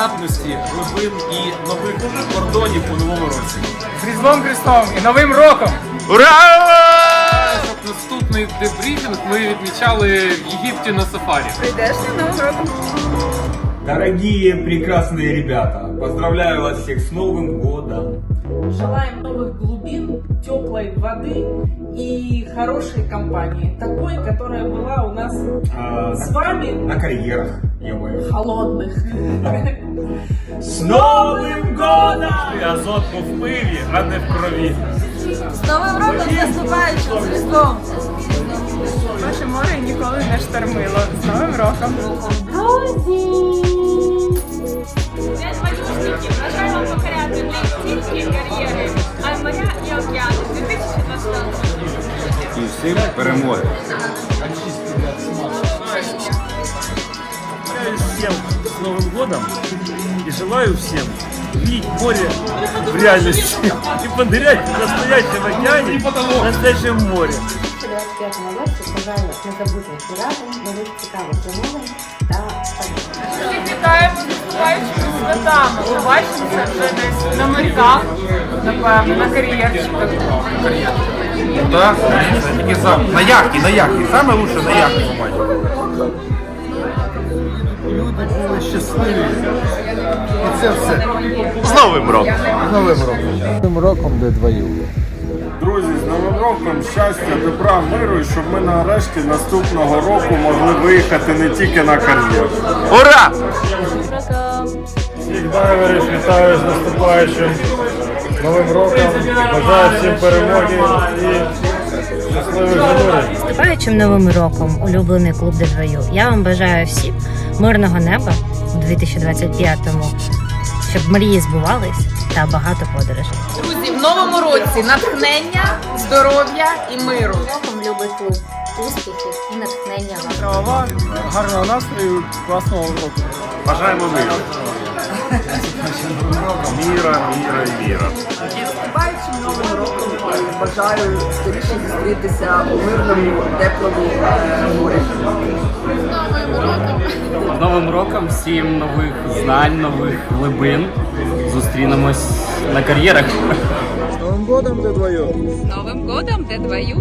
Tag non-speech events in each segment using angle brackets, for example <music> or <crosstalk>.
толерантності, глибин і нових кордонів у новому році. З Різдвом Христом і Новим роком! Щоб наступний дебрифінг ми відмічали в Єгипті на сафарі. Прийдешнім Новим роком. Дорогие прекрасные ребята, поздравляю вас всех с Новым годом! Желаем новых глубин, теплой воды и хорошей компании. Такой, которая была у нас А, с вами на карьерах, ё-моё. холодных. С Новым годом! Азот був в пиві, а не в крові. З Новим роком з наступаючим, з Різдвом. Наше море ніколи не штормило. З Новим роком! Для двоюшників бажаю вам покоряти не тільки кар'єри, а й моря і океани. 2025 і всім перемоги. Всем с Новым годом и желаю всем видеть море в реальности и понырять в настоящем океане, в настоящем море. 25 році бажаю незабутніх вітаємо наступаючими святами. Побачимося вже десь на моряках, напевно, на кар'єрчиках. Так? На яхті, на яхті. Саме лучше на яхті побачити. Щасливі. І це все. З Новим роком! З Новим роком. Новим роком де двою. Друзі, з Новим роком щастя, добра, миру, і щоб ми нарешті наступного року могли виїхати не тільки на кар'єр. Ура! Всіх дайверів вітаю з наступаючим Новим роком. Бажаю всім перемоги і Наступаючим новим роком, улюблений клуб Дедвою. Я вам бажаю всім мирного неба у 2025-му, щоб мрії збувались та багато подорожей. Друзі, в новому році натхнення, здоров'я і миру. Роком любий клуб, успіхів і натхнення вам. Гарного настрою, класного року. Бажаємо миру. <laughs> Міра, міра і віра. Наступаючим новим роком бажаю скоріше зустрітися у мирному, теплому морі. З Новим роком всім нових знань, нових глибин. Зустрінемось на кар'єрах. З Новим годом де двою. З Новим годом, де двою.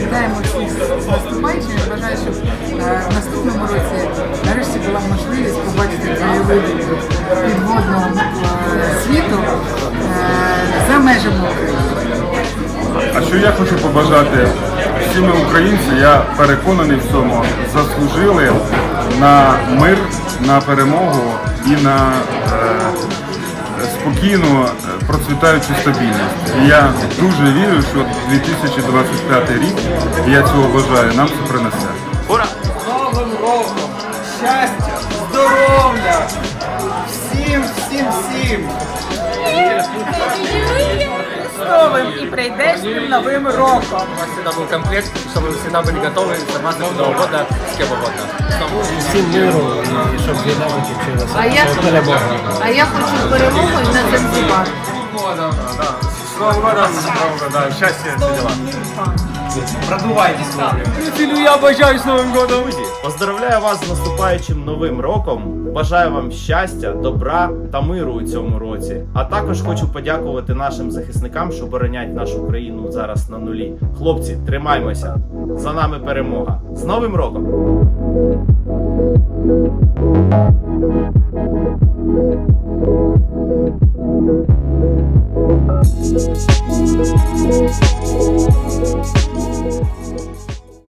Вітаємо всіх з наступаючим. Бажаю, щоб е, в наступному році нарешті була можливість побачити краєвиди підводного е, світу е, за межами України. А що я хочу побажати? Всі ми українці, я переконаний в цьому, заслужили на мир, на перемогу і на е, спокійну, процвітаючу стабільність. І я дуже вірю, що 2025 рік, і я цього бажаю, нам це принесе. Ура! Новим роком! Щастя, здоров'я! Всім, всім, всім! З новим і прийдешнім новим роком! У вас всегда был комплект, чтобы вы всегда были готовы сорваться до Нового года с кем угодно. Всім миру і щоб війна закінчилася. А я, а я хочу перемогу і на Занзибар. С Новым годом! С Новым годом! Счастья, все дела. Продувайтесь вовремя! Я бажаю з Новим годом! Поздравляю вас з наступаючим новим роком. Бажаю вам щастя, добра та миру у цьому році. А також хочу подякувати нашим захисникам, що боронять нашу країну зараз на нулі. Хлопці, тримаймося! За нами перемога! З Новим роком!